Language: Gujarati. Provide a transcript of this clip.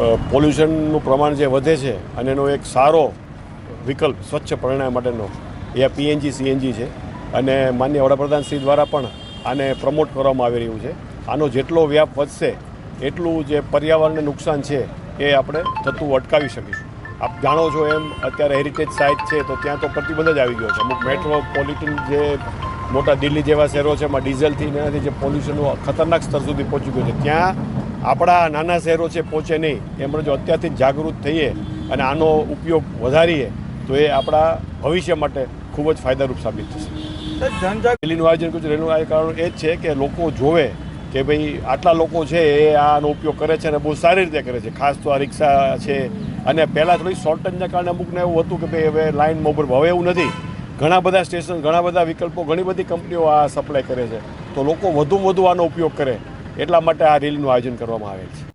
પોલ્યુશનનું પ્રમાણ જે વધે છે અને એનો એક સારો વિકલ્પ સ્વચ્છ પરિણામ માટેનો, એ પીએનજી સીએનજી છે. અને માન્ય વડાપ્રધાન શ્રી દ્વારા પણ આને પ્રમોટ કરવામાં આવી રહ્યું છે. આનો જેટલો વ્યાપ વધશે, એટલું જે પર્યાવરણને નુકસાન છે, એ આપણે થતું અટકાવી શકીશું. આપ જાણો છો એમ, અત્યારે હેરિટેજ સાઇટ છે, તો ત્યાં તો પ્રતિબંધ જ આવી ગયો છે. અમુક મેટ્રોપોલિટન જે મોટા દિલ્હી જેવા શહેરો છે, એમાં ડીઝલથી એનાથી જે પોલ્યુશનનું ખતરનાક સ્તર સુધી પહોંચી ગયું છે. ત્યાં આપણા નાના શહેરો છે પહોંચે નહીં. એમણે જો અત્યારથી જ જાગૃત થઈએ અને આનો ઉપયોગ વધારીએ તો એ આપણા ભવિષ્ય માટે ખૂબ જ ફાયદારૂપ સાબિત થશે. રેલીનું આયોજન કર્યું છે રેલીનું આયોજન કારણ એ જ છે કે લોકો જોવે કે ભાઈ આટલા લોકો છે એ આનો ઉપયોગ કરે છે અને બહુ સારી રીતે કરે છે. ખાસ તો આ રિક્ષા છે. અને પહેલાં થોડી શોર્ટેજના કારણે અમુકને એવું હતું કે ભાઈ હવે લાઇન મોબર હવે એવું નથી. ઘણા બધા સ્ટેશન ઘણા બધા વિકલ્પો ઘણી બધી કંપનીઓ આ સપ્લાય કરે છે. તો લોકો વધુમાં વધુ આનો ઉપયોગ કરે. એટલા માટે આ રેલીનું આયોજન કરવામાં આવે છે.